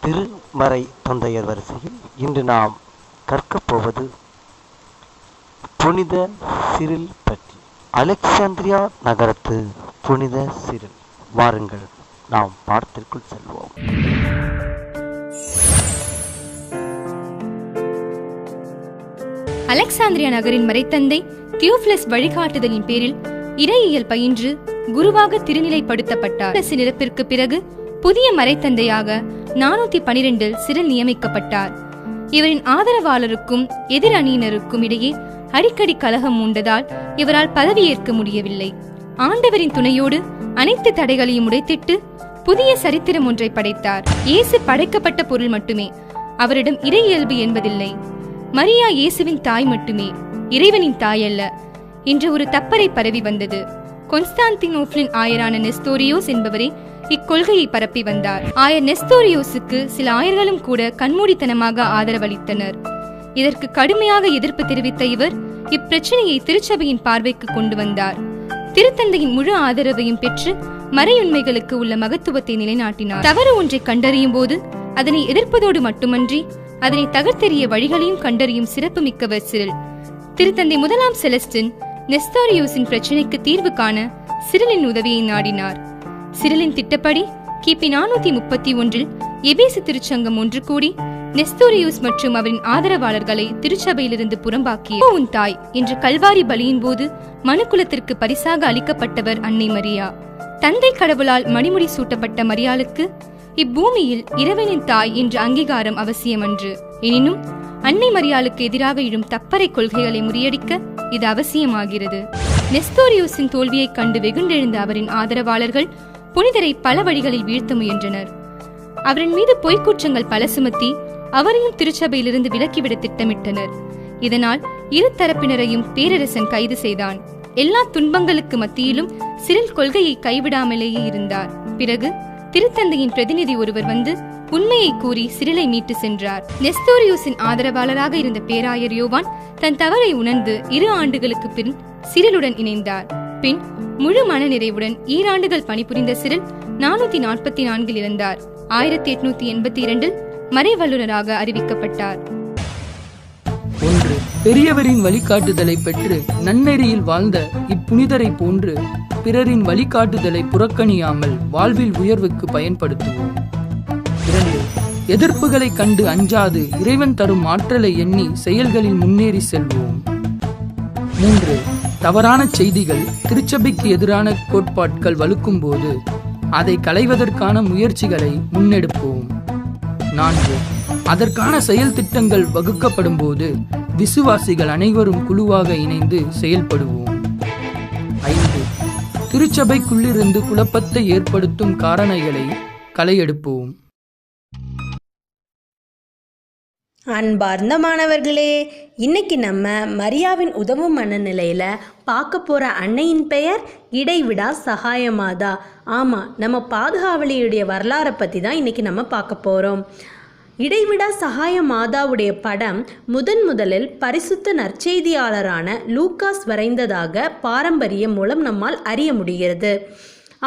திருமறை தந்தையர் வரிசையில் இன்று நாம் கற்கப் போவது புனித சிறில் பற்றி. அலெக்சாந்திரியா நகரத்து புனித சிறில் வாருங்கள் நாம் பாடத்திற்குள் செல்வோம். அலெக்சாந்திரியா நகரின் மறைத்தந்தை தியோபிலஸ் வழிகாட்டுதலின் பேரில் இறையியல் பயின்று குருவாக திருநிலைப்படுத்தப்பட்டார். அரசு நிரப்பிற்கு பிறகு புதிய மறைத்தந்தையாக நானூத்தி பனிரெண்டில் சிறில் நியமிக்கப்பட்டார். இவரின் ஆதரவாளருக்கும் எதிர் அணியினருக்கும் இடையே அடிக்கடி கலகம் உண்டதால் இவரால் பதவியேற்க முடியவில்லை. ஆண்டவரின் துணையோடு அனைத்து தடைகளையும் உடைத்திட்டு புதிய சரித்திரம் ஒன்றை படைத்தார். இயேசு படைக்கப்பட்ட பொருள் மட்டுமே அவரிடம் இறையியல்பு என்பதில்லை. மரியா இயேசுவின் தாய் மட்டுமே இறைவனின் தாய் அல்ல. இன்று ஒரு தப்பறை பரவி வந்தது. கொன்ஸ்டாந்தினோப்ளின் ஆயரான நெஸ்தோரியோஸ் என்பவரே இக்கொள்கையை பரப்பி வந்தார். ஆயர் நெஸ்தோரியோஸுக்கு சில ஆயர்களும் கூட கண்மூடித்தனமாக ஆதரவளித்தனர். இதற்கு கடுமையாக எதிர்ப்பு தெரிவித்த இவர் இப்பிரச்சனையை திருச்சபையின் பார்வைக்கு கொண்டு வந்தார். திருத்தந்தையின் முழு ஆதரவையும் பெற்று மறையுண்மைகளுக்கு உள்ள மகத்துவத்தை நிலைநாட்டினார். தவறு ஒன்றை கண்டறியும் போது அதனை எதிர்ப்பதோடு மட்டுமன்றி அதனை தகர்த்தெறிய வழிகளையும் கண்டறியும் சிறப்பு மிக்கவர் சிறில். திருத்தந்தை முதலாம் செலஸ்டின் நெஸ்தாரியோஸின் பிரச்சினைக்கு தீர்வு காண சிறிலின் உதவியை நாடினார். சிறிலின் திட்டப்படி கிபி நானூத்தி முப்பத்தி ஒன்றில் எபேசு திருச்சங்கம் ஒன்று கூடி நெஸ்தோரியூஸ் மற்றும் அவரின் ஆதரவாளர்களை திருச்சபையிலிருந்து புறம்பாக்கிய உன் தாய் என்று கல்வாரி பலியின் போது மனுக்குலத்திற்கு பரிசாக அளிக்கப்பட்டவர் அன்னை மரியா. தந்தை கடவுளால் மணிமுடி சூட்டப்பட்ட மரியாளுக்கு இப்பூமியில் இரவனின் தாய் என்ற அங்கீகாரம் அவசியமன்று. எனினும் அன்னை மரியாளுக்கு எதிராக எழும் தப்பறை கொள்கைகளை முறியடிக்க இது அவசியமாகிறது. நெஸ்தோரியோஸின் தோல்வியைக் கண்டு வெகுண்டெழுந்த அவரின் ஆதரவாளர்கள் புனிதரை பல வழிகளில் வீழ்த்த முயன்றனர். அவரின் மீது பொய்க்குற்றங்கள் பல சுமத்தி அவரையும் திருச்சபையிலிருந்து விலக்கிவிட திட்டமிட்டனர். இதனால் இரு தரப்பினரையும் பேரரசன் கைது செய்தான். எல்லா துன்பங்களுக்கு மத்தியிலும் சிறில் கொள்கையை கைவிடாமலேயே இருந்தார். பிறகு திருத்தந்தையின் பிரதிநிதி ஒருவர் வந்து உண்மையை கூறி சிறிலை மீட்டு சென்றார். நெஸ்தோரியோஸின் ஆதரவாளராக இருந்த பேராயர் யோவான் தன் தவறை உணர்ந்து இரு ஆண்டுகளுக்கு பின் சிறிலுடன் இணைந்தார். பின் முழு மனநிறைவுடன் ஈராண்டுகள் பணிபுரிந்த சிறில் நானூத்தி நாற்பத்தி நான்கில் இறந்தார். ஆயிரத்தி எட்நூத்தி எண்பத்தி இரண்டில் மறைவல்லுநராக அறிவிக்கப்பட்டார். ஒன்று பெரியவரின் வழிகாட்டுதலை பெற்று நன்னெறியில் வாழ்ந்த இப்புனிதரை போன்று பிறரின் வழிகாட்டுதலை புறக்கணியாமல் வாழ்வில் உயர்வுக்கு பயன்படுத்துவோம். இரண்டு எதிர்ப்புகளை கண்டு அஞ்சாது இறைவன் தரும் ஆற்றலை எண்ணி செயல்களில் முன்னேறி செல்வோம். மூன்று தவறான செய்திகள் திருச்சபைக்கு எதிரான கோட்பாட்கள் வலுக்கும் போது அதை களைவதற்கான முயற்சிகளை முன்னெடுப்போம். நான்கு அதற்கான செயல் திட்டங்கள் வகுக்கப்படும் போது விசுவாசிகள் அனைவரும் குழுவாக இணைந்து செயல்படுவோம். ஐந்து. திருச்சபைக்குள்ளிருந்து குழப்பத்தை ஏற்படுத்தும் காரணிகளை களையெடுப்போம். அன்பார்ந்த மாணவர்களே இன்னைக்கு நம்ம மரியாவின் உதவும் மனநிலையில் பார்க்க போகிற அன்னையின் பெயர் இடைவிடா சகாயமாதா. ஆமாம் நம்ம பாதுகாவலியுடைய வரலாறை பற்றி தான் இன்னைக்கு நம்ம பார்க்க போகிறோம் இடைவிடா சகாய மாதாவுடைய படம் முதன் முதலில் பரிசுத்த நற்செய்தியாளரான லூக்காஸ் வரைந்ததாக பாரம்பரியம் மூலம் நம்மால் அறிய முடிகிறது.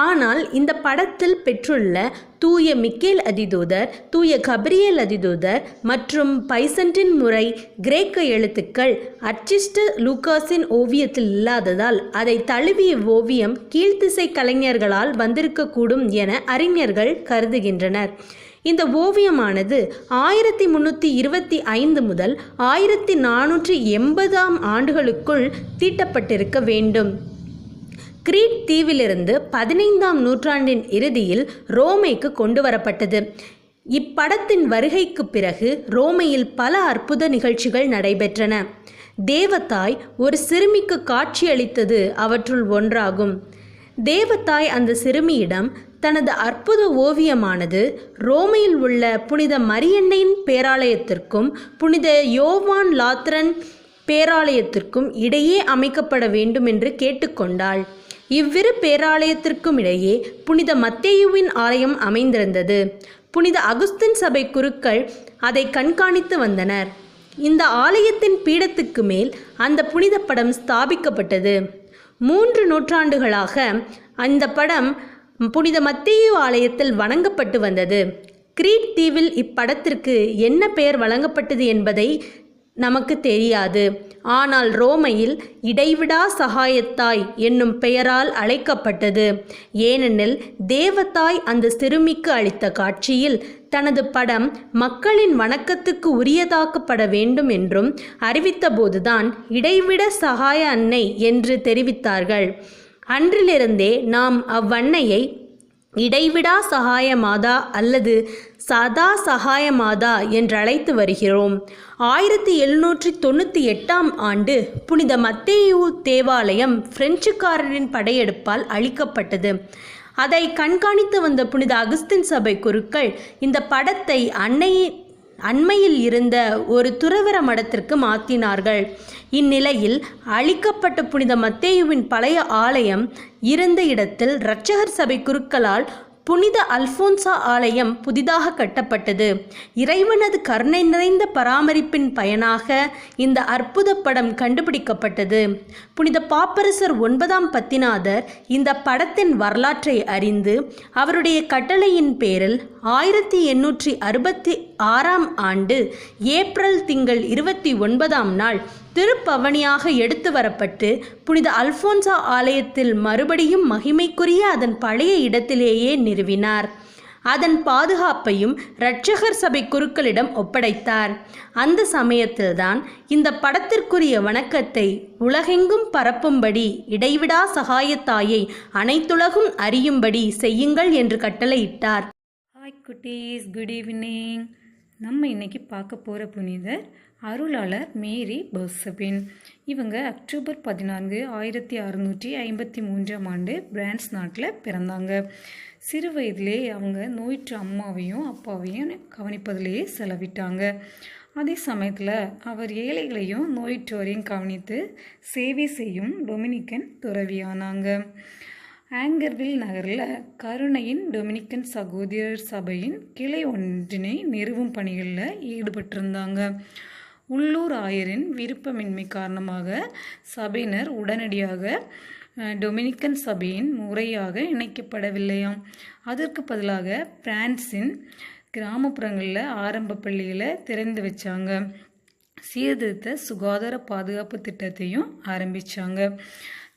ஆனால் இந்த படத்தில் பெற்றுள்ள தூய மிக்கேல் அதிதூதர் தூய கபிரியல் அதிதூதர் மற்றும் பைசன்டின் முறை கிரேக்க எழுத்துக்கள் அர்ச்சிஸ்ட லூகாஸின் ஓவியத்தில் இல்லாததால் அதை தழுவிய ஓவியம் கீழ்த்திசை கலைஞர்களால் வந்திருக்கக்கூடும் என அறிஞர்கள் கருதுகின்றனர். இந்த ஓவியமானது ஆயிரத்தி முன்னூற்றி இருபத்தி ஐந்து முதல் ஆயிரத்தி நானூற்றி எண்பதாம் ஆண்டுகளுக்குள் தீட்டப்பட்டிருக்க வேண்டும். கிரீட் தீவிலிருந்து பதினைந்தாம் நூற்றாண்டின் இறுதியில் ரோமைக்கு கொண்டு வரப்பட்டது. இப்படத்தின் வருகைக்கு பிறகு ரோமையில் பல அற்புத நிகழ்ச்சிகள் நடைபெற்றன. தேவதாய் ஒரு சிறுமிக்கு காட்சியளித்தது அவற்றுள் ஒன்றாகும். தேவதாய் அந்த சிறுமியிடம் தனது அற்புத ஓவியமானது ரோமையில் உள்ள புனித மரியன்னையின் பேராலயத்திற்கும் புனித யோவான் லாத்ரன் பேராலயத்திற்கும் இடையே அமைக்கப்பட வேண்டும் என்று கேட்டுக்கொண்டாள். இவ்விரு பேராலயத்திற்கும் இடையே புனித மத்தேயுவின் ஆலயம் அமைந்திருந்தது. புனித அகுஸ்தின் சபை குருக்கள் அதை கண்காணித்து வந்தனர். இந்த ஆலயத்தின் பீடத்துக்கு மேல் அந்த புனித படம் ஸ்தாபிக்கப்பட்டது. மூன்று நூற்றாண்டுகளாக அந்த படம் புனித மத்திய ஆலயத்தில் வணங்கப்பட்டு வந்தது. கிரீட் தீவில் இப்படத்திற்கு என்ன பெயர் வழங்கப்பட்டது என்பதை நமக்கு தெரியாது. ஆனால் ரோமையில் இடைவிடா சகாயத்தாய் என்னும் பெயரால் அழைக்கப்பட்டது. ஏனெனில் தேவதாய் அந்த சிறுமிக்கு அளித்த காட்சியில் தனது படம் மக்களின் வணக்கத்துக்கு உரியதாக்கப்பட வேண்டும் என்றும் அறிவித்தபோதுதான் இடைவிட சகாய அன்னை என்று தெரிவித்தார்கள். அன்றிலிருந்தே நாம் அவ்வன்னையை இடைவிடா சகாய மாதா அல்லது சதா சகாய மாதா என்றழைத்து வருகிறோம். ஆயிரத்தி எழுநூற்றி தொண்ணூற்றி எட்டாம் ஆண்டு புனித மத்தேயு தேவாலயம் பிரெஞ்சுக்காரரின் படையெடுப்பால் அழிக்கப்பட்டது. அதை கண்காணித்து வந்த புனித அகஸ்தின் சபை குருக்கள் இந்த படத்தை அன்னையின் அண்மையில் இருந்த ஒரு துறவர மடத்திற்கு மாற்றினார்கள் இந்நிலையில் அழிக்கப்பட்ட புனித மத்தேயுவின் பழைய ஆலயம் இருந்த இடத்தில் இரட்சகர் சபை குருக்களால் புனித அல்போன்சா ஆலயம் புதிதாக கட்டப்பட்டது. இறைவனது கருணை நிறைந்த பராமரிப்பின் பயனாக இந்த அற்புத படம் கண்டுபிடிக்கப்பட்டது. புனித பாப்பரசர் ஒன்பதாம் பத்திநாதர் இந்த படத்தின் வரலாற்றை அறிந்து அவருடைய கட்டளையின் பேரில் ஆயிரத்தி எண்ணூற்றி அறுபத்தி ஆறாம் ஆண்டு ஏப்ரல் திங்கள் இருபத்தி ஒன்பதாம் நாள் திருப்பவனியாக எடுத்து வரப்பட்டு புனித அல்போன்சா ஆலயத்தில் மறுபடியும் மகிமைக்குரிய அதன் பழைய இடத்திலேயே நிறுவினார். அதன் பாதுகாப்பையும் இரட்சகர் சபை குருக்களிடம் ஒப்படைத்தார். அந்த சமயத்தில்தான் இந்த படத்திற்குரிய வணக்கத்தை உலகெங்கும் பரப்பும்படி இடைவிடா சகாயத்தாயை அனைத்துலகும் அறியும்படி செய்யுங்கள் என்று கட்டளையிட்டார். ஹாய் குட்டீஸ். Good evening. நம்ம இன்னைக்கு பார்க்க போகிற புனிதர் அருளாளர் மேரி பர்சபின். இவங்க அக்டோபர் பதினான்கு ஆயிரத்தி அறுநூற்றி ஐம்பத்தி மூன்றாம் ஆண்டு பிரான்ஸ் நாட்டில் பிறந்தாங்க. சிறு வயதிலே அவங்க நோயிற்று அம்மாவையும் அப்பாவையும் கவனிப்பதிலேயே செலவிட்டாங்க. அதே சமயத்தில் அவர் ஏழைகளையும் நோயிற்றோரையும் கவனித்து சேவை செய்யும் டொமினிக்கன் துறவியானாங்க. ஆங்கர்வில் நகரில் கருணையின் டொமினிக்கன் சகோதரர் சபையின் கிளை ஒன்றினை நிறுவும் பணிகளில் ஈடுபட்டிருந்தாங்க. உள்ளூர் ஆயரின் விருப்பமின்மை காரணமாக சபையினர் உடனடியாக டொமினிக்கன் சபையின் முறையாக இணைக்கப்படவில்லையாம். அதற்கு பதிலாக பிரான்சின் கிராமப்புறங்களில் ஆரம்ப பள்ளிகளை திறந்து வச்சாங்க. சீர்திருத்த சுகாதார பாதுகாப்பு திட்டத்தையும் ஆரம்பித்தாங்க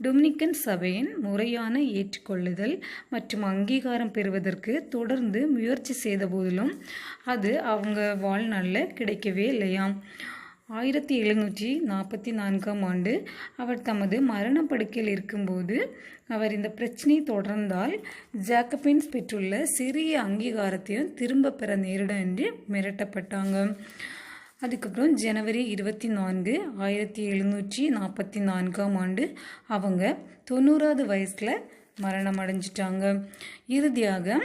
டொமினிக்கன் சபையின் முறையான ஏற்றுக்கொள்ளுதல் மற்றும் அங்கீகாரம் பெறுவதற்கு தொடர்ந்து முயற்சி செய்த போதிலும் அது அவங்க வாழ்நாளில் கிடைக்கவே இல்லையாம். ஆயிரத்தி எழுநூற்றி நாற்பத்தி நான்காம் ஆண்டு அவர் தமது மரணப்படுக்கையில் இருக்கும்போது அவர் இந்த பிரச்சனை தொடர்ந்தால் ஜாக்கபின்ஸ் பெற்றுள்ள சிறிய அங்கீகாரத்தையும் திரும்ப பெற நேரிடும் என்று மிரட்டப்பட்டாங்க. அதுக்கப்புறம் ஜனவரி இருபத்தி நான்கு ஆயிரத்தி எழுநூற்றி நாற்பத்தி நான்காம் ஆண்டு அவங்க தொண்ணூறாவது வயசில் மரணம் அடைஞ்சிட்டாங்க இறுதியாக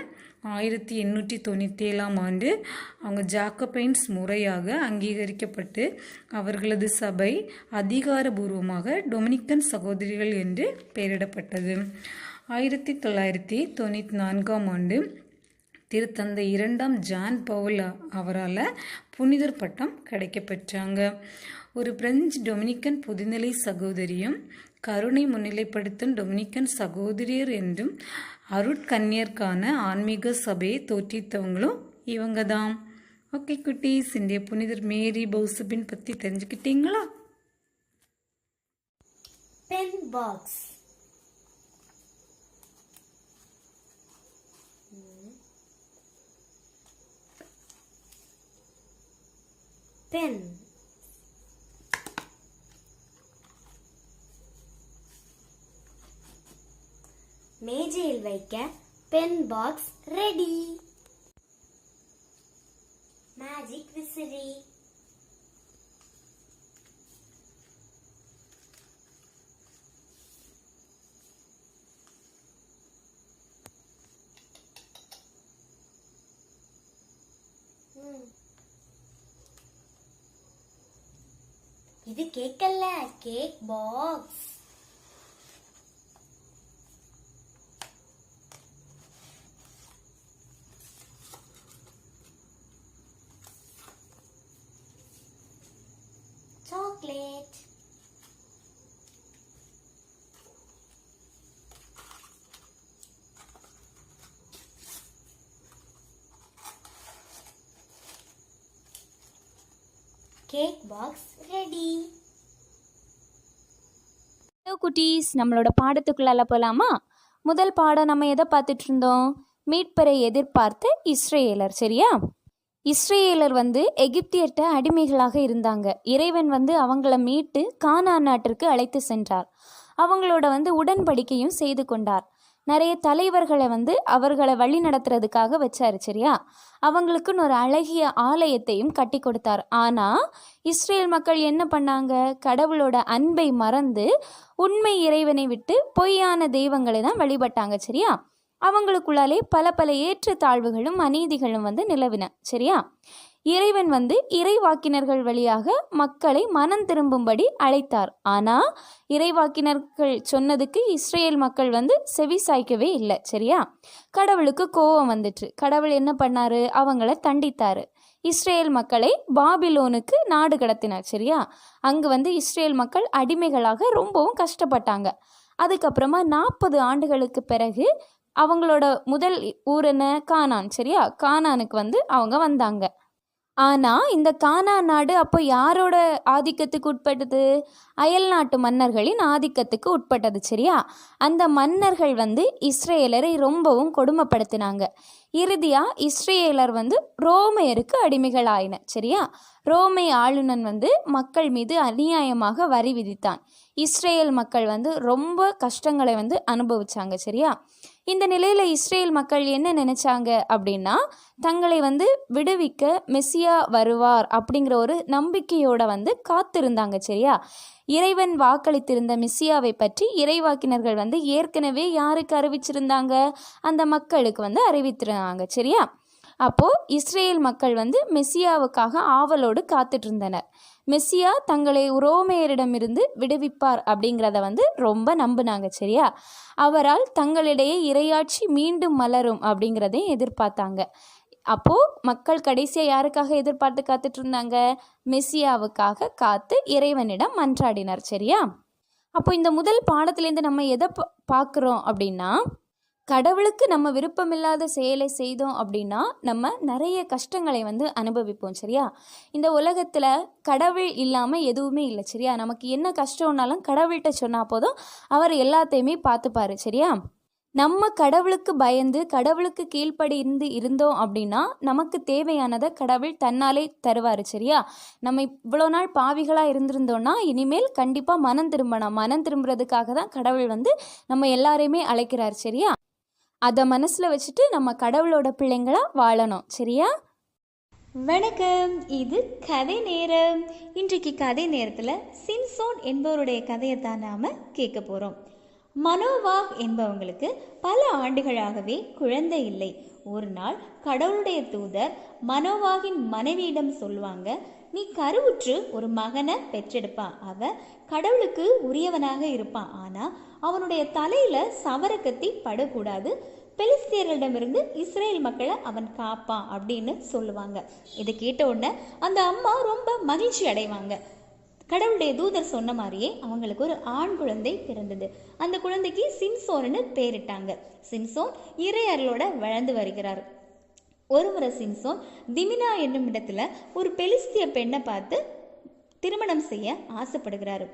ஆயிரத்தி எண்ணூற்றி தொண்ணூற்றி ஏழாம் ஆண்டு அவங்க ஜாக்கபைன்ஸ் முறையாக அங்கீகரிக்கப்பட்டு அவர்களது சபை அதிகாரபூர்வமாக டொமினிக்கன் சகோதரிகள் என்று பெயரிடப்பட்டது. ஆயிரத்தி தொள்ளாயிரத்தி தொண்ணூற்றி நான்காம் ஆண்டு திருத்தந்தை இரண்டாம் ஜான் பவுல் அவரால் புனிதர் பட்டம் கிடைக்கப்பெற்றாங்க. ஒரு பிரெஞ்சு டொமினிக்கன் புதுநிலை சகோதரியும் கருணை முன்னிலைப்படுத்தும் டொமினிக்கன் சகோதரியர் என்றும் அருட்கன்னியர்க்கான ஆன்மீக சபையை தோற்றித்தவங்களும் இவங்க தான் ஓகே குட்டீஸ் இந்திய புனிதர் மேரி பௌசபின் பற்றி தெரிஞ்சுக்கிட்டீங்களா? பென் பாக்ஸ் pen மேஜையில் வைக்க பென் பாக்ஸ் ரெடி மேஜிக் விசிறி இது cake cake box chocolate. Cake box. Please நம்மளோட பாடத்துக்குள்ளால போகலாமா முதல் பாடம் நம்ம எதை பார்த்துட்டு இருந்தோம் மீட்பரை எதிர்பார்த்த இஸ்ரேலர் சரியா? இஸ்ரேலர் வந்து எகிப்தியர்கிட்ட அடிமைகளாக இருந்தாங்க. இறைவன் வந்து அவங்கள மீட்டு கானா நாட்டிற்கு அழைத்து சென்றார். அவங்களோட வந்து உடன்படிக்கையும் செய்து கொண்டார். நிறைய தலைவர்களை வந்து அவர்களை வழி நடத்துறதுக்காக வச்சாரு சரியா? அவங்களுக்குன்னு ஒரு அழகிய ஆலயத்தையும் கட்டி கொடுத்தார். ஆனால் இஸ்ரேல் மக்கள் என்ன பண்ணாங்க? கடவுளோட அன்பை மறந்து உண்மை இறைவனை விட்டு பொய்யான தெய்வங்களை தான் வழிபட்டாங்க சரியா? அவங்களுக்குள்ளாலே பல பல ஏற்றத்தாழ்வுகளும் அநீதிகளும் வந்து நிலவின சரியா? இறைவன் வந்து இறைவாக்கினர்கள் வழியாக மக்களை மனம் திரும்பும்படி அழைத்தார். ஆனால் இறைவாக்கினர்கள் சொன்னதுக்கு இஸ்ரேல் மக்கள் வந்து செவி சாய்க்கவே இல்லை சரியா? கடவுளுக்கு கோபம் வந்துட்டு கடவுள் என்ன பண்ணாரு? அவங்கள தண்டித்தாரு. இஸ்ரேல் மக்களை பாபிலோனுக்கு நாடு கடத்தினார் சரியா? அங்கே வந்து இஸ்ரேல் மக்கள் அடிமைகளாக ரொம்பவும் கஷ்டப்பட்டாங்க. அதுக்கப்புறமா நாற்பது ஆண்டுகளுக்கு பிறகு அவங்களோட முதல் ஊர் என்ன? கானான் சரியா? கானானுக்கு வந்து அவங்க வந்தாங்க. ஆனால் இந்த கானா நாடு அப்போ யாரோட ஆதிக்கத்துக்கு உட்பட்டது? அயல் நாட்டு மன்னர்களின் ஆதிக்கத்துக்கு உட்பட்டது சரியா? அந்த மன்னர்கள் வந்து இஸ்ரேலரை ரொம்பவும் கொடுமைப்படுத்தினாங்க. இறுதியாக இஸ்ரேலர் வந்து ரோமையருக்கு அடிமைகள் ஆயின சரியா? ரோமை ஆளுநன் வந்து மக்கள் மீது அநியாயமாக வரி விதித்தான். இஸ்ரேல் மக்கள் வந்து ரொம்ப கஷ்டங்களை வந்து அனுபவிச்சாங்க சரியா? இந்த நிலையில் இஸ்ரேல் மக்கள் என்ன நினைச்சாங்க அப்படின்னா தங்களை வந்து விடுவிக்க மெஸ்ஸியா வருவார் அப்படிங்கிற ஒரு நம்பிக்கையோட வந்து காத்திருந்தாங்க சரியா? இறைவன் வாக்களித்திருந்த மெஸ்ஸியாவை பற்றி இறைவாக்கினர்கள் வந்து ஏற்கனவே யாருக்கு அறிவிச்சிருந்தாங்க? அந்த மக்களுக்கு வந்து அறிவித்திருந்தாங்க சரியா? அப்போது இஸ்ரேல் மக்கள் வந்து மெஸ்ஸியாவுக்காக ஆவலோடு காத்துட்டு இருந்தனர். மெஸ்ஸியா தங்களை ரோமையரிடமிருந்து விடுவிப்பார் அப்படிங்கிறத வந்து ரொம்ப நம்பினாங்க சரியா? அவரால் தங்களிடையே இரையாட்சி மீண்டும் மலரும் அப்படிங்கிறதையும் எதிர்பார்த்தாங்க. அப்போது மக்கள் கடைசியாக யாருக்காக எதிர்பார்த்து காத்துட்டு இருந்தாங்க? மெஸ்ஸியாவுக்காக காத்து இறைவனிடம் மன்றாடினார் சரியா? அப்போ இந்த முதல் பாடத்துலேருந்து நம்ம எதை பா- பார்க்குறோம் அப்படின்னா கடவுளுக்கு நம்ம விருப்பமில்லாத செயலை செய்தோம் அப்படின்னா நம்ம நிறைய கஷ்டங்களை வந்து அனுபவிப்போம் சரியா? இந்த உலகத்தில் கடவுள் இல்லாமல் எதுவுமே இல்லை சரியா? நமக்கு என்ன கஷ்டம்னாலும் கடவுள்கிட்ட சொன்னால் போதும் அவர் எல்லாத்தையுமே பார்த்துப்பாரு சரியா? நம்ம கடவுளுக்கு பயந்து கடவுளுக்கு கீழ்ப்படி இருந்து இருந்தோம் அப்படின்னா நமக்கு தேவையானதை கடவுள் தன்னாலே தருவார் சரியா? நம்ம இவ்வளோ நாள் பாவிகளாக இருந்திருந்தோம்னா இனிமேல் கண்டிப்பாக மனம் திரும்பணும். மனம் திரும்புறதுக்காக தான் கடவுள் வந்து நம்ம எல்லாரையுமே அழைக்கிறார் சரியா? அதை மனசில் வச்சுட்டு நம்ம கடவுளோட பிள்ளைங்களா வாழணும். சரியா? வணக்கம். இது கதை நேரம். இன்றைக்கு கதை நேரத்தில் சின்சோன் என்பவருடைய கதையை தான் நாம் கேட்க போகிறோம் மனோவாக் என்பவங்களுக்கு பல ஆண்டுகளாகவே குழந்தை இல்லை. ஒரு நாள் கடவுளுடைய தூதர் மனோவாகின் மனைவியிடம் சொல்லுவாங்க நீ கருவுற்று ஒரு மகனை பெற்றெடுப்பா. அவ கடவுளுக்கு உரியவனாக இருப்பான் ஆனால் அவனுடைய தலையில கத்தி படக்கூடாது. பெலிஸ்தியர்களிடமிருந்து இஸ்ரேல் மக்களை அவன் காப்பான் அப்படின்னு சொல்லுவாங்க. இதை கேட்ட உடனே அந்த அம்மா ரொம்ப மகிழ்ச்சி அடைவாங்க. கடவுளுடைய தூதர் சொன்ன மாதிரியே அவங்களுக்கு ஒரு ஆண் குழந்தை பிறந்தது. அந்த குழந்தைக்கு சிம்சோன்னு பேரிட்டாங்க. சின்சோன் இறையர்களோட வளர்ந்து வருகிறார். ஒரு சிம்சோன் திமினா என்னும் இடத்துல ஒரு பெலிஸ்திய பெண்ணை பார்த்து திருமணம் செய்ய ஆசைப்படுகிறாரு.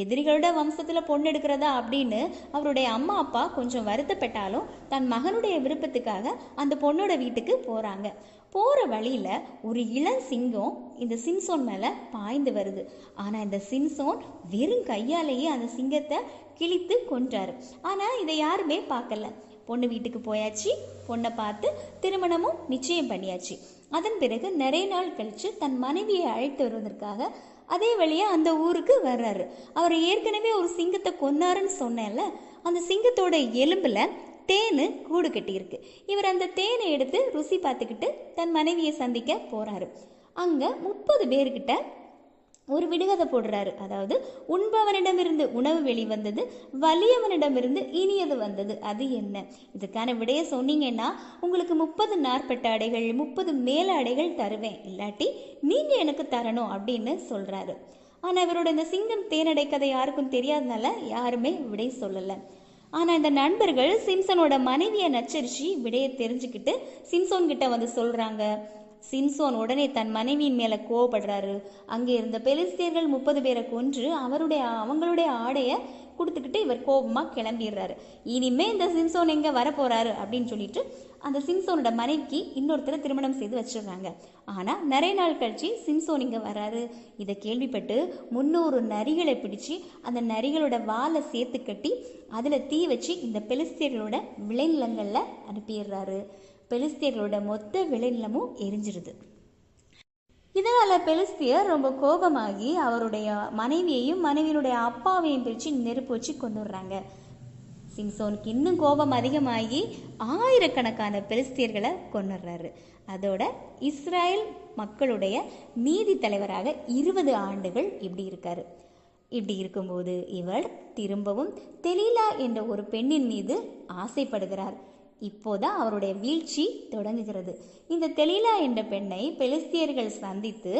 எதிரிகளோட வம்சத்தில் பொண்ணு எடுக்கிறதா அப்படின்னு அவருடைய அம்மா அப்பா கொஞ்சம் வருத்தப்பட்டாலும் தன் மகனுடைய விருப்பத்துக்காக அந்த பொண்ணோட வீட்டுக்கு போகிறாங்க போகிற வழியில் ஒரு இளம் சிங்கம் இந்த சின்சோன் மேலே பாய்ந்து வருது. ஆனால் இந்த சிம்சோன் வெறும் கையாலேயே அந்த சிங்கத்தை கிழித்து கொன்றாரு. ஆனால் இதை யாருமே பார்க்கல. பொண்ணு வீட்டுக்கு போயாச்சு. பொண்ணை பார்த்து திருமணமும் நிச்சயம் பண்ணியாச்சு. அதன் பிறகு நிறைய நாள் கழித்து தன் மனைவியை அழைத்து வருவதற்காக அதே வழியாக அந்த ஊருக்கு வர்றாரு. அவர் ஏற்கனவே ஒரு சிங்கத்தை கொன்னாருன்னு சொன்னேன்ல அந்த சிங்கத்தோட எலும்பில் தேனு கூடு கட்டியிருக்கு. இவர் அந்த தேனை எடுத்து ருசி பார்த்துக்கிட்டு தன் மனைவியை சந்திக்க போகிறாரு அங்கே முப்பது பேர்கிட்ட ஒரு விடுகதை போடுறாரு. அதாவது உண்பவனிடமிருந்து உணவு வெளிவந்தது வலியவனிடமிருந்து இனியது வந்தது. அது என்ன? இதுக்கான விடையை சொன்னீங்கன்னா உங்களுக்கு முப்பது நாற்பட்ட அடைகள் முப்பது மேல அடைகள் தருவேன். இல்லாட்டி நீங்க எனக்கு தரணும் அப்படின்னு சொல்றாரு. ஆனால் இவரோட இந்த சிங்கம் தேனடை கதை யாருக்கும் தெரியாதனால யாருமே விடை சொல்லலை. ஆனால் இந்த நண்பர்கள் சிம்சனோட மனைவியை நச்சரிச்சு விடையை தெரிஞ்சுக்கிட்டு சிம்சோன் கிட்ட வந்து சொல்கிறாங்க சிம்சோன் உடனே தன் மனைவியின் மேலே கோவப்படுறாரு. அங்கே இருந்த பெலிஸ்தியர்கள் முப்பது பேரை கொன்று அவருடைய அவங்களுடைய ஆடையை கொடுத்துக்கிட்டு இவர் கோபமாக கிளம்பிடுறாரு. இனிமே இந்த சிம்சோன் எங்கே வரப்போறாரு அப்படின்னு சொல்லிட்டு அந்த சிம்சோனோட மனைவிக்கு இன்னொருத்தரை திருமணம் செய்து வச்சிடுறாங்க. ஆனால் நிறைய நாள் கழிச்சு சிம்சோன் இங்கே வராரு. இதை கேள்விப்பட்டு முன்னூறு நரிகளை பிடிச்சு அந்த நரிகளோட வாலை சேர்த்து கட்டி அதில் தீ வச்சு இந்த பெலிஸ்தியர்களோட விளைநிலங்களில் அனுப்பிடுறாரு. பெலிஸ்தியர்களோட மொத்த விளைநிலமும் எரிஞ்சிருது. இதனால் பெலிஸ்தியர் ரொம்ப கோபமாகி அவருடைய மனைவியையும் மனைவியினுடைய அப்பாவையும் பிரித்து நெருப்பு வச்சு கொண்டுடுறாங்க. சிம்சோனுக்கு இன்னும் கோபம் அதிகமாகி ஆயிரக்கணக்கான பெலிஸ்தியர்களை கொண்டுடுறாரு அதோட இஸ்ரேல் மக்களுடைய நீதி தலைவராக இருபது ஆண்டுகள் இப்படி இருக்காரு. இப்படி இருக்கும்போது இவர் திரும்பவும் தெலீலா என்ற ஒரு பெண்ணின் மீது ஆசைப்படுகிறார். இப்போதான் அவருடைய வீழ்ச்சி தொடங்குகிறது. இந்த தெலீலா என்ற பெண்ணை பெலிஸ்தியர்கள் சந்தித்து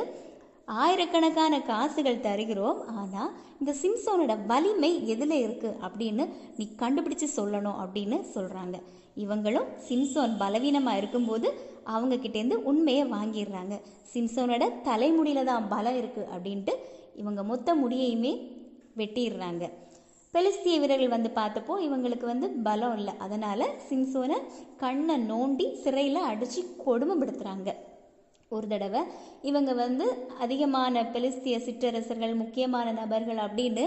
ஆயிரக்கணக்கான காசுகள் தருகிறோம் ஆனால் இந்த சிம்சோனோட வலிமை எதில் இருக்குது அப்படின்னு நீ கண்டுபிடிச்சு சொல்லணும் அப்படின்னு சொல்கிறாங்க இவங்களும் சிம்சோன் பலவீனமாக இருக்கும்போது அவங்க கிட்டேருந்து உண்மையை வாங்கிடுறாங்க. சிம்சோனோட தலைமுடியில தான் பலம் இருக்குது அப்படின்ட்டு இவங்க மொத்த முடியையுமே வெட்டிடுறாங்க. பெலிஸ்திய வீரர்கள் வந்து பார்த்தப்போ இவங்களுக்கு வந்து பலம் இல்லை. அதனால் சிம்சோனை கண்ணை நோண்டி சிறையில் அடித்து கொடுமைப்படுத்துகிறாங்க ஒரு தடவை இவங்க வந்து அதிகமான பெலிஸ்திய சிற்றரசர்கள் முக்கியமான நபர்கள் அப்படின்னு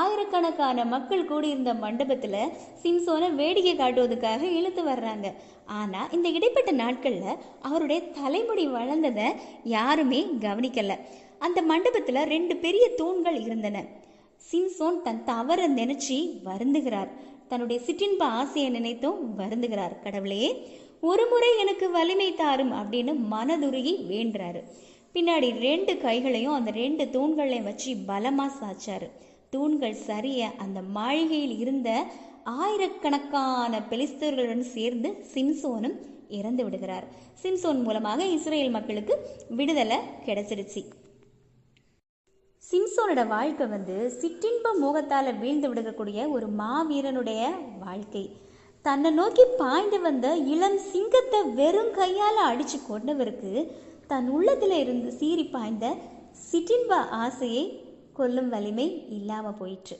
ஆயிரக்கணக்கான மக்கள் கூடியிருந்த மண்டபத்தில் சிம்சோனை வேடிக்கை காட்டுவதுக்காக இழுத்து வர்றாங்க. ஆனால் இந்த இடைப்பட்ட நாட்களில் அவருடைய தலைமுடி வளர்ந்ததை யாருமே கவனிக்கலை. அந்த மண்டபத்தில் ரெண்டு பெரிய தூண்கள் இருந்தன. சிம்சோன் தன் தவறை நினைச்சு வருந்துகிறார். தன்னுடைய சிற்றின்ப ஆசையை நினைத்தும் வருந்துகிறார். கடவுளே ஒரு முறை எனக்கு வலிமை தாரும் அப்படின்னு மனதுருகி வேண்டுறாரு. பின்னாடி ரெண்டு கைகளையும் அந்த ரெண்டு தூண்களையும் வச்சு பலமாக சாச்சாரு தூண்கள் சரிய அந்த மாளிகையில் இருந்த ஆயிரக்கணக்கான பெலிஸ்தர்களுடன் சேர்ந்து சிம்சோனும் இறந்து விடுகிறார். சிம்சோன் மூலமாக இஸ்ரேல் மக்களுக்கு விடுதலை கிடைச்சிருச்சு சிம்சோனோட வாழ்க்கை வந்து சிற்றின்ப மோகத்தால் வீழ்ந்து விடக்கூடிய ஒரு மாவீரனுடைய வாழ்க்கை. தன்னை நோக்கி பாய்ந்து வந்த இளம் சிங்கத்தை வெறும் கையால் அடித்து கொண்டவருக்கு தன் உள்ளத்தில் இருந்து சீறி பாய்ந்த சிற்றின்ப ஆசையை கொல்லும் வலிமை இல்லாமல் போயிற்று.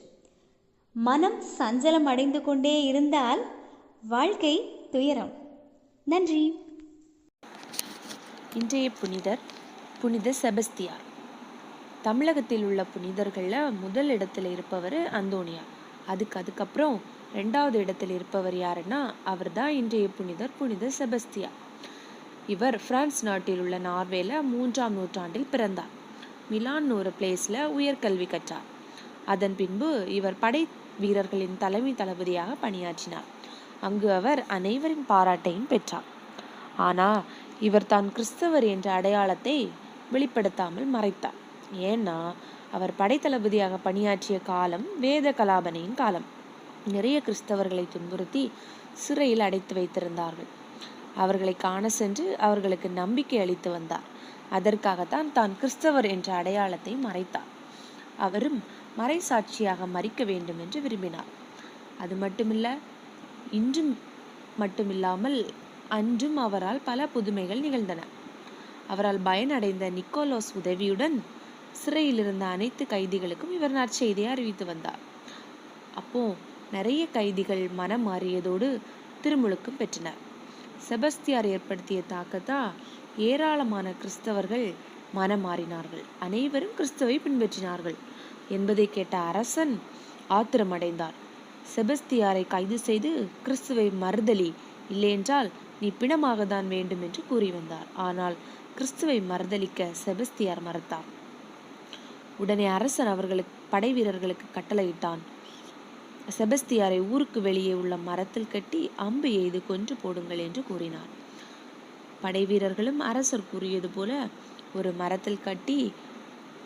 மனம் சஞ்சலம் அடைந்து கொண்டே இருந்தால் வாழ்க்கை துயரம். நன்றி. இன்றைய புனிதர் புனித செபஸ்தியார். தமிழகத்தில் உள்ள புனிதர்களில் முதல் இடத்துல இருப்பவர் அந்தோனியார் அதுக்கு அதுக்கப்புறம் ரெண்டாவது இடத்தில் இருப்பவர் யாருன்னா அவர் தான் இன்றைய புனிதர் புனித செபஸ்தியா. இவர் பிரான்ஸ் நாட்டில் உள்ள நார்வேல மூன்றாம் நூற்றாண்டில் பிறந்தார். மிலான் ஒரு பிளேஸில் உயர்கல்வி கற்றார். அதன் பின்பு இவர் படை வீரர்களின் தலைமை தளபதியாக பணியாற்றினார். அங்கு அவர் அனைவரின் பாராட்டையும் பெற்றார். ஆனால் இவர் தான் கிறிஸ்தவர் என்ற அடையாளத்தை வெளிப்படுத்தாமல் மறைத்தார். ஏன்னா அவர் படைத்தளபதியாக பணியாற்றிய காலம் வேத கலாபனையின் காலம். நிறைய கிறிஸ்தவர்களை துன்புறுத்தி சிறையில் அடைத்து வைத்திருந்தார்கள். அவர்களை காண சென்று அவர்களுக்கு நம்பிக்கை அளித்து வந்தார். அதற்காகத்தான் தான் கிறிஸ்தவர் என்ற அடையாளத்தை மறைத்தார். அவரும் மறைசாட்சியாக மறிக்க வேண்டும் என்று விரும்பினார். அது மட்டுமில்ல இன்றும் மட்டுமில்லாமல் அன்றும் அவரால் பல புதுமைகள் நிகழ்ந்தன. அவரால் பயனடைந்த நிக்கோலோஸ் உதவியுடன் சிறையில் இருந்த அனைத்து கைதிகளுக்கும் இவர் நற்செய்தியை அறிவித்து வந்தார். அப்போ நிறைய கைதிகள் மனம் மாறியதோடு திருமுழுக்கும் பெற்றனர். செபஸ்தியார் ஏற்படுத்திய தாக்கத்தா ஏராளமான கிறிஸ்தவர்கள் மனம் மாறினார்கள். அனைவரும் கிறிஸ்துவை பின்பற்றினார்கள் என்பதை கேட்ட அரசன் ஆத்திரமடைந்தார். செபஸ்தியாரை கைது செய்து கிறிஸ்துவை மறுதலி இல்லையென்றால் நீ பிணமாக தான் வேண்டும் என்று கூறி வந்தார். ஆனால் கிறிஸ்துவை மறுதலிக்க செபஸ்தியார் மறுத்தார். உடனே அரசன் அவர்களுக்கு படை வீரர்களுக்கு கட்டளையிட்டான். செபஸ்தியாரை ஊருக்கு வெளியே உள்ள மரத்தில் கட்டி அம்பு எய்து கொன்று போடுங்கள் என்று கூறினார். படை வீரர்களும் அரசர் கூறியது போல ஒரு மரத்தில் கட்டி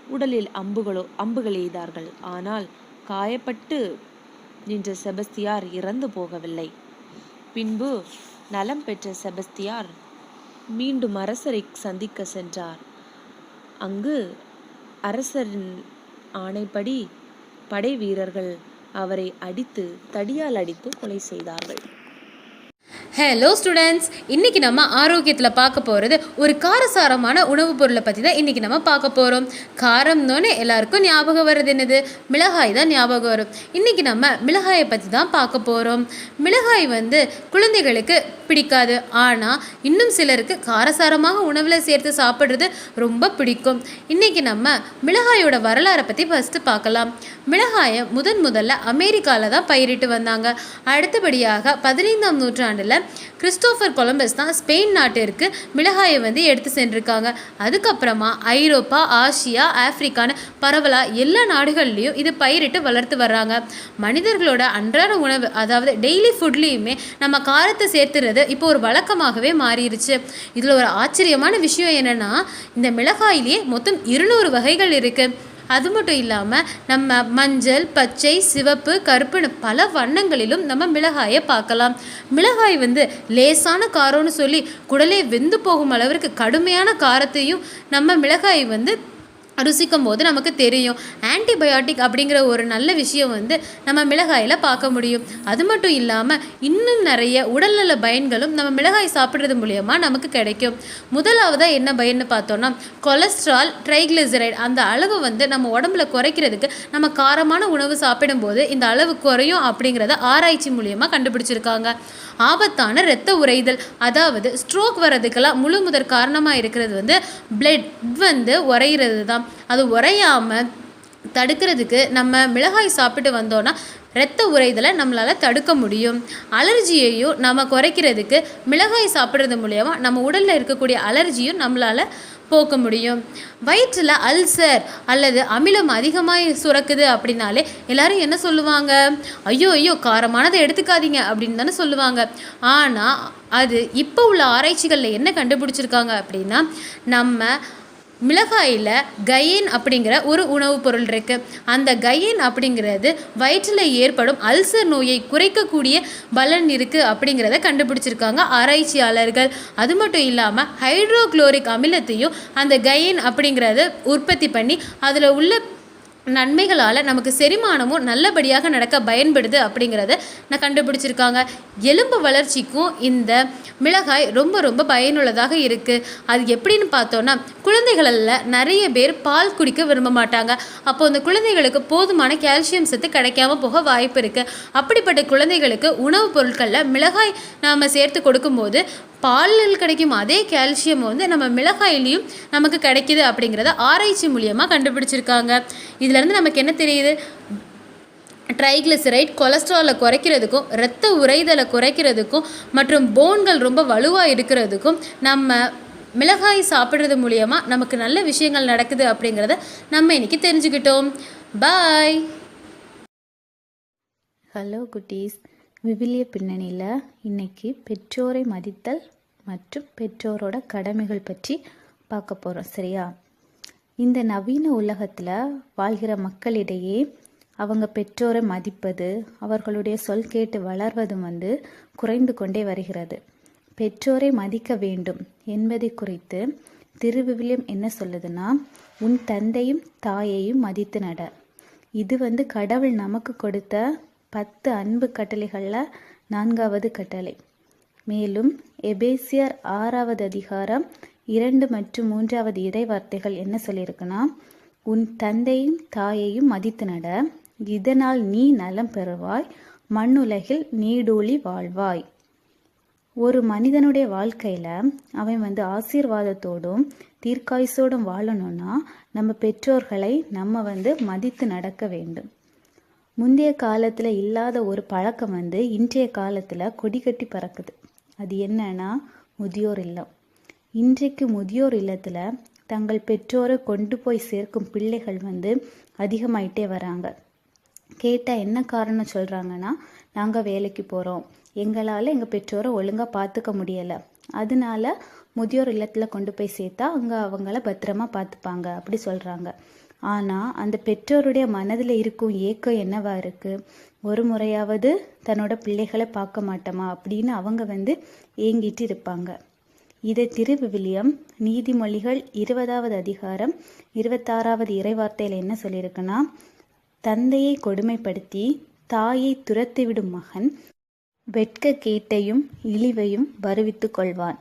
உடலில் அம்புகளோ அம்புகள் எய்தார்கள். ஆனால் காயப்பட்டு நின்ற செபஸ்தியார் இறந்து போகவில்லை. பின்பு நலம் பெற்ற செபஸ்தியார் மீண்டும் அரசரை சந்திக்க சென்றார். அங்கு அரசரின் ஆணைப்படி படை வீரர்கள் அவரை அடித்து தடியால் அடித்து கொலை செய்தார்கள். ஹலோ ஸ்டூடெண்ட்ஸ் இன்னைக்கு நம்ம ஆரோக்கியத்தில் பார்க்க போகிறது ஒரு காரசாரமான உணவுப் பொருளை பற்றி தான் இன்னைக்கு நம்ம பார்க்க போகிறோம் காரம்னோடனே எல்லாருக்கும் ஞாபகம் வருது என்னது? மிளகாய் தான் ஞாபகம் வரும். இன்னைக்கு நம்ம மிளகாயை பற்றி தான் பார்க்க போகிறோம் மிளகாய் வந்து குழந்தைகளுக்கு பிடிக்காது. ஆனால் இன்னும் சிலருக்கு காரசாரமாக உணவில் சேர்த்து சாப்பிட்றது ரொம்ப பிடிக்கும். இன்னைக்கு நம்ம மிளகாயோட வரலாறை பற்றி ஃபஸ்ட்டு பார்க்கலாம். மிளகாயை முதன் முதல்ல அமெரிக்காவில் தான் பயிரிட்டு வந்தாங்க. அடுத்தபடியாக பதினைந்தாம் நூற்றாண்டில் கிறிஸ்டோஃபர் கொலம்பஸ் தான் ஸ்பெயின் நாட்டிற்கு மிளகாயை வந்து எடுத்து சென்றிருக்காங்க. அதுக்கப்புறமா ஐரோப்பா ஆசியா ஆப்பிரிக்கான்னு பரவலாக எல்லா நாடுகள்லேயும் இது பயிரிட்டு வளர்த்து வர்றாங்க. மனிதர்களோட அன்றாட உணவு அதாவது டெய்லி ஃபுட்லேயுமே நம்ம காரத்தை சேர்த்துறது இப்போ ஒரு வழக்கமாகவே மாறிடுச்சு இதில் ஒரு ஆச்சரியமான விஷயம் என்னென்னா இந்த மிளகாயிலேயே மொத்தம் இருநூறு வகைகள் இருக்குது அது மட்டும் இல்லாமல் நம்ம மஞ்சள் பச்சை சிவப்பு கருப்புன்னு பல வண்ணங்களிலும் நம்ம மிளகாயை பார்க்கலாம். மிளகாய் வந்து லேசான காரம்னு சொல்லி குடலே வெந்து போகும் அளவிற்கு கடுமையான காரத்தையும் நம்ம மிளகாய் வந்து ருசிக்கும் போது நமக்கு தெரியும். ஆன்டிபயோட்டிக் அப்படிங்கிற ஒரு நல்ல விஷயம் வந்து நம்ம மிளகாயில் பார்க்க முடியும். அது மட்டும் இல்லாமல் இன்னும் நிறைய உடல்நல பயன்களும் நம்ம மிளகாய் சாப்பிட்றது மூலயமா நமக்கு கிடைக்கும். முதலாவதாக என்ன பயன்னு பார்த்தோன்னா கொலஸ்ட்ரால் ட்ரைக்ளிசரைட் அந்த அளவு வந்து நம்ம உடம்புல குறைக்கிறதுக்கு நம்ம காரமான உணவு சாப்பிடும்போது இந்த அளவு குறையும் அப்படிங்கிறத ஆராய்ச்சி மூலியமாக கண்டுபிடிச்சிருக்காங்க. ஆபத்தான இரத்த உறைதல் அதாவது ஸ்ட்ரோக் வர்றதுக்கெல்லாம் முழு முதற் காரணமாக இருக்கிறது வந்து பிளட் வந்து உறையிறது தான் அது உறையாமல் தடுக்கிறதுக்கு நம்ம மிளகாய் சாப்பிட்டு வந்தோன்னா இரத்த உறைதலை நம்மளால் தடுக்க முடியும். அலர்ஜியையும் நம்ம குறைக்கிறதுக்கு மிளகாய் சாப்பிட்றது மூலயமா நம்ம உடலில் இருக்கக்கூடிய அலர்ஜியும் நம்மளால் போக்க முடியும். வயிற்றில் அல்சர் அல்லது அமிலம் அதிகமாக சுரக்குது அப்படின்னாலே எல்லாரும் என்ன சொல்லுவாங்க? ஐயோ ஐயோ காரமானதை எடுத்துக்காதீங்க அப்படின்னு தானே சொல்லுவாங்க. ஆனால் அது இப்போ உள்ள ஆராய்ச்சிகளில் என்ன கண்டுபிடிச்சிருக்காங்க அப்படின்னா நம்ம மிளகாயில் கயேன் அப்படிங்கிற ஒரு உணவுப் பொருள் இருக்குது அந்த கயேன் அப்படிங்கிறது வயிற்றில் ஏற்படும் அல்சர் நோயை குறைக்கக்கூடிய பலன் இருக்குது அப்படிங்கிறத கண்டுபிடிச்சிருக்காங்க ஆராய்ச்சியாளர்கள். அது மட்டும் இல்லாமல் ஹைட்ரோக்ளோரிக் அமிலத்தையும் அந்த கையின் அப்படிங்கிறத உற்பத்தி பண்ணி அதில் உள்ள நன்மைகளால் நமக்கு செரிமானமும் நல்லபடியாக நடக்க பயன்படுது அப்படிங்கிறத நான் கண்டுபிடிச்சிருக்காங்க. எலும்பு வளர்ச்சிக்கும் இந்த மிளகாய் ரொம்ப ரொம்ப பயனுள்ளதாக இருக்குது அது எப்படின்னு பார்த்தோன்னா குழந்தைகளில் நிறைய பேர் பால் குடிக்க விரும்ப மாட்டாங்க. அப்போ அந்த குழந்தைகளுக்கு போதுமான கால்சியம் சத்து கிடைக்காம போக வாய்ப்பு இருக்குது அப்படிப்பட்ட குழந்தைகளுக்கு உணவுப் பொருட்களில் மிளகாய் நாம் சேர்த்து கொடுக்கும்போது பாலில் கிடைக்கும் அதே கால்சியம் வந்து நம்ம மிளகாயிலையும் நமக்கு கிடைக்கிது அப்படிங்கிறத ஆராய்ச்சி மூலியமாக கண்டுபிடிச்சிருக்காங்க. இதுலேருந்து நமக்கு என்ன தெரியுது? ட்ரைக்ளிசரைட் கொலஸ்ட்ராலை குறைக்கிறதுக்கும் இரத்த உறைதலை குறைக்கிறதுக்கும் மற்றும் போன்கள் ரொம்ப வலுவாக இருக்கிறதுக்கும் நம்ம மிளகாய் சாப்பிட்றது மூலயமா நமக்கு நல்ல விஷயங்கள் நடக்குது அப்படிங்கிறத நம்ம இன்னைக்கு தெரிஞ்சுக்கிட்டோம். பாய் ஹலோ குட்டீஸ். விவிலிய பின்னணியில் இன்னைக்கு பெற்றோரை மதித்தல் மற்றும் பெற்றோரோட கடமைகள் பற்றி பார்க்க போகிறோம் சரியா? இந்த நவீன உலகத்தில் வாழ்கிற மக்களிடையே அவங்க பெற்றோரை மதிப்பது அவர்களுடைய சொல் கேட்டு வளர்வதும் வந்து குறைந்து கொண்டே வருகிறது. பெற்றோரை மதிக்க வேண்டும் என்பதை குறித்து திருவிவிலியம் என்ன சொல்லுதுன்னா உன் தந்தையும் தாயையும் மதித்து நட. இது வந்து கடவுள் நமக்கு கொடுத்த பத்து அன்பு கட்டளைகளில் நான்காவது கட்டளை. மேலும் எபேசியர் ஆறாவது அதிகாரம் இரண்டு மற்றும் மூன்றாவது இறை வார்த்தைகள் என்ன சொல்லியிருக்குன்னா உன் தந்தையும் தாயையும் மதித்து நட. இதனால் நீ நலம் பெறுவாய். மண்ணுலகில் நீடூழி வாழ்வாய். ஒரு மனிதனுடைய வாழ்க்கையில் அவன் வந்து ஆசீர்வாதத்தோடும் தீர்க்காயுசோடும் வாழணும்னா நம்ம பெற்றோர்களை நம்ம வந்து மதித்து நடக்க வேண்டும். முந்தைய காலத்தில் இல்லாத ஒரு பழக்கம் வந்து இன்றைய காலத்தில் கொடி கட்டி பறக்குது. அது என்னன்னா முதியோர் இல்லம். இன்றைக்கு முதியோர் இல்லத்தில் தங்கள் பெற்றோரை கொண்டு போய் சேர்க்கும் பிள்ளைகள் வந்து அதிகமாயிட்டே வராங்க. கேட்டால் என்ன காரணம் சொல்கிறாங்கன்னா நாங்கள் வேலைக்கு போகிறோம் எங்களால் எங்கள் பெற்றோரை ஒழுங்காக பார்த்துக்க முடியலை. அதனால முதியோர் இல்லத்தில் கொண்டு போய் சேர்த்தா அங்கே அவங்கள பத்திரமா பார்த்துப்பாங்க அப்படி சொல்கிறாங்க ஆனால் அந்த பெற்றோருடைய மனதில் இருக்கும் ஏக்கம் என்னவா இருக்குது ஒரு முறையாவது தன்னோட பிள்ளைகளை பார்க்க மாட்டோமா அப்படின்னு அவங்க வந்து ஏங்கிட்டு இருப்பாங்க. இதை திருவிவிலியம் நீதிமொழிகள் இருபதாவது அதிகாரம் இருபத்தாறாவது இறைவார்த்தையில் என்ன சொல்லியிருக்குன்னா தந்தையை கொடுமைப்படுத்தி தாயை துரத்திவிடும் மகன் வெட்க கேட்டையும் இழிவையும் வருவித்து கொள்வான்.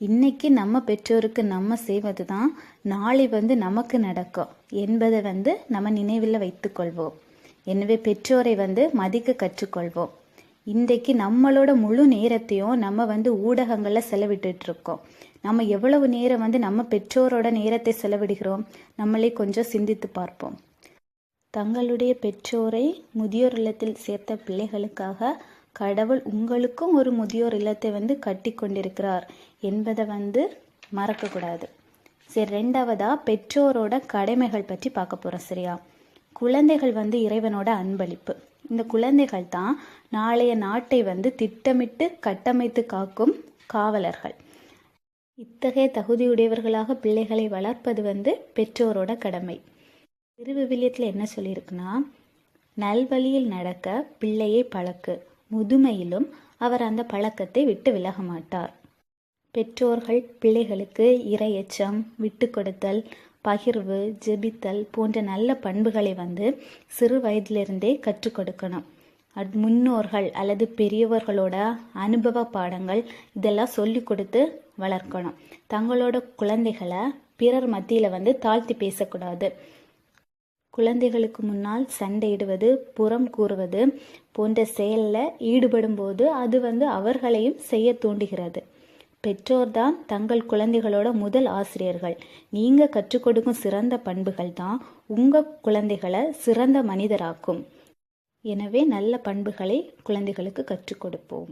இன்னைக்கு நம்ம பெற்றோருக்கு நம்ம செய்வது தான் நாளை வந்து நமக்கு நடக்கும் என்பதை வந்து நம்ம நினைவில் வைத்துக்கொள்வோம் எனவே பெற்றோரை வந்து மதிக்க கற்றுக்கொள்வோம். இன்றைக்கு நம்மளோட முழு நேரத்தையும் நம்ம வந்து ஊடகங்களில் செலவிட்டுட்டு இருக்கோம் நம்ம எவ்வளவு நேரம் வந்து நம்ம பெற்றோரோட நேரத்தை செலவிடுகிறோம் நம்மளே கொஞ்சம் சிந்தித்து பார்ப்போம். தங்களுடைய பெற்றோரை முதியோர் இல்லத்தில் சேர்த்த பிள்ளைகளுக்காக கடவுள் உங்களுக்கும் ஒரு முதியோர் இல்லத்தை வந்து கட்டி கொண்டிருக்கிறார் என்பதை வந்து மறக்கக்கூடாது. சரி ரெண்டாவதா பெற்றோரோட கடமைகள் பற்றி பார்க்க போகிறோம் சரியா? குழந்தைகள் வந்து இறைவனோட அன்பளிப்பு. இந்த குழந்தைகள் தான் நாளைய நாட்டை வந்து திட்டமிட்டு கட்டமைத்து காக்கும் காவலர்கள். இத்தகைய தகுதியுடையவர்களாக பிள்ளைகளை வளர்ப்பது வந்து பெற்றோரோட கடமை. திருவிவிலியத்தில் என்ன சொல்லியிருக்குன்னா நல்வழியில் நடக்க பிள்ளையை பழக்கு முதுமையிலும் அவர் அந்த பழக்கத்தை விட்டு விலக மாட்டார். பெற்றோர்கள் பிள்ளைகளுக்கு இரையச்சம் விட்டு கொடுத்தல் பகிர்வு ஜெபித்தல் போன்ற நல்ல பண்புகளை வந்து சிறு வயதிலிருந்தே கற்றுக் கொடுக்கணும். அட் முன்னோர்கள் அல்லது பெரியவர்களோட அனுபவ பாடங்கள் இதெல்லாம் சொல்லி கொடுத்து வளர்க்கணும். தங்களோட குழந்தைகளை பிறர் மத்தியில் வந்து தாழ்த்தி பேசக்கூடாது. குழந்தைகளுக்கு முன்னால் சண்டையிடுவது புறம் கூறுவது போன்ற செயலில் ஈடுபடும் போது அது வந்து அவர்களையும் செய்ய தூண்டுகிறது. பெற்றோர்தான் தங்கள் குழந்தைகளோட முதல் ஆசிரியர்கள். நீங்கள் கற்றுக் கொடுக்கும் சிறந்த பண்புகள் தான் உங்கள் குழந்தைகளை சிறந்த மனிதராக்கும். எனவே நல்ல பண்புகளை குழந்தைகளுக்கு கற்றுக் கொடுப்போம்.